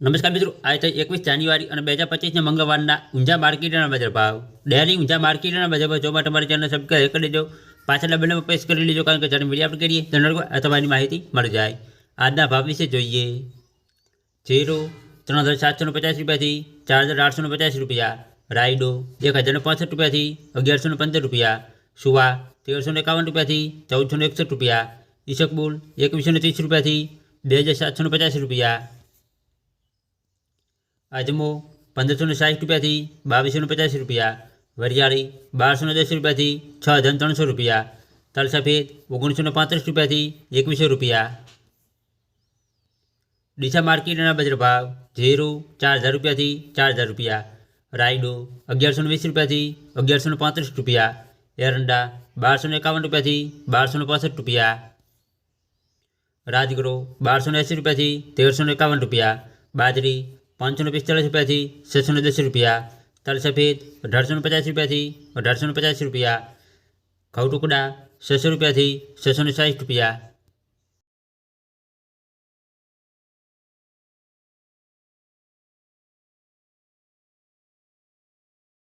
નમસ્કાર મિત્રો આજે એકવીસ જાન્યુઆરી અને બે હજાર પચીસના મંગળવારના ઊંઝા માર્કેટના બજાર ભાવ ડેલી ઊંઝા માર્કેટના બજાર ભાવ જોવા તમારી ચેનલ સબસ્ક્રાઈબ કરી લેજો પાછળના બેલમાં પ્રેસ કરી લેજો કારણ કે જ્યારે વિડીયો આપણે કરીએ તો નડકો તમારી માહિતી મળી જાય આજના ભાવ વિશે જોઈએ જીરો ત્રણ હજાર સાતસો ને પચાસ રૂપિયાથી ચાર હજાર આઠસો ને પચાસ રૂપિયા રાયડો એક હજાર ને પાંસઠ રૂપિયાથી અગિયારસો ને પંદર રૂપિયા સુવા તેરસો ને એકાવન રૂપિયાથી ચૌદસો ને એકસઠ રૂપિયા ઈશકબુલ એકવીસો ને ત્રીસ રૂપિયાથી બે હજાર સાતસો ને પચાસ રૂપિયા અજમો પંદરસો ને સાઠ રૂપિયાથી બાવીસો ને પચાસ રૂપિયા, વરિયાળી બારસો ને દસ રૂપિયાથી છ હજાર ત્રણસો રૂપિયા તલ સફેદ ઓગણીસો ને પાંત્રીસ રૂપિયાથી એકવીસો રૂપિયા. ડીસા માર્કેટના બજાર ભાવ ઝીરો, ચાર હજાર રૂપિયાથી ચાર હજાર રૂપિયા. રાયડો અગિયારસો ને વીસ રૂપિયાથી અગિયારસો પાંત્રીસ રૂપિયા. એરંડા બારસો એકાવન રૂપિયાથી બારસો પાસઠ રૂપિયા. રાજગરો બારસો એંસી રૂપિયાથી તેરસો એકાવન રૂપિયા. બાજરી પાંચસો ને પિસ્તાળીસ રૂપિયાથી છસો ને દસ રૂપિયા, તલ સફેદ અઢારસો ને પચાસ રૂપિયાથી અઢારસો ને પચાસ રૂપિયા, ઘઉં ટુકડા છસો રૂપિયાથી છસો ને સાઠ રૂપિયા